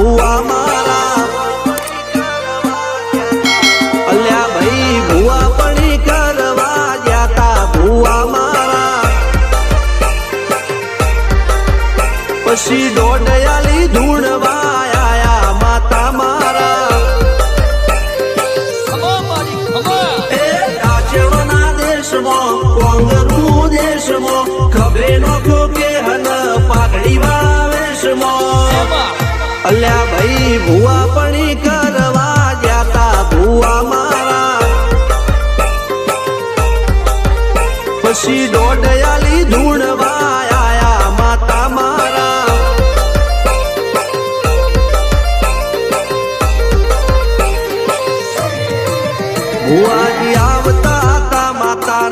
ભુવા મારા. અલ્યા ભાઈ ભુવા પડી કરવા તા ભુવા મારા પછી દોઢયાલી ધૂણવા આયા માતા મારા દેશમાં અલ્યા ભાઈ, ભુવા પણી કરવા ગયા તા ભુવા મારા. પછી દોઢયાલી ધૂણવા માતા મારા. ભૂવાજી આવતા હતા માતા